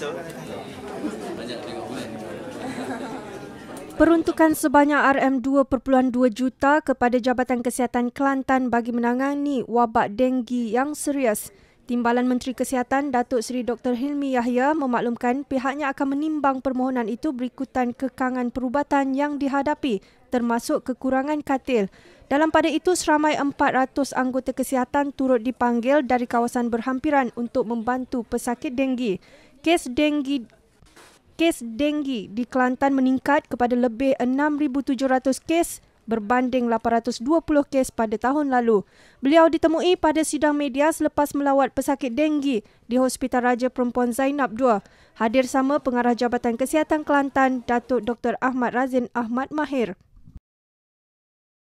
So, Peruntukan sebanyak RM2.2 juta kepada Jabatan Kesihatan Kelantan bagi menangani wabak denggi yang serius. Timbalan Menteri Kesihatan Datuk Seri Dr. Hilmi Yahya memaklumkan pihaknya akan menimbang permohonan itu berikutan kekangan perubatan yang dihadapi termasuk kekurangan katil. Dalam pada itu, seramai 400 anggota kesihatan turut dipanggil dari kawasan berhampiran untuk membantu pesakit denggi. Kes denggi kes denggi di Kelantan meningkat kepada lebih 6,700 kes berbanding 820 kes pada tahun lalu. Beliau ditemui pada sidang media selepas melawat pesakit denggi di Hospital Raja Perempuan Zainab II. Hadir sama Pengarah Jabatan Kesihatan Kelantan, Datuk Dr. Ahmad Razin Ahmad Mahir.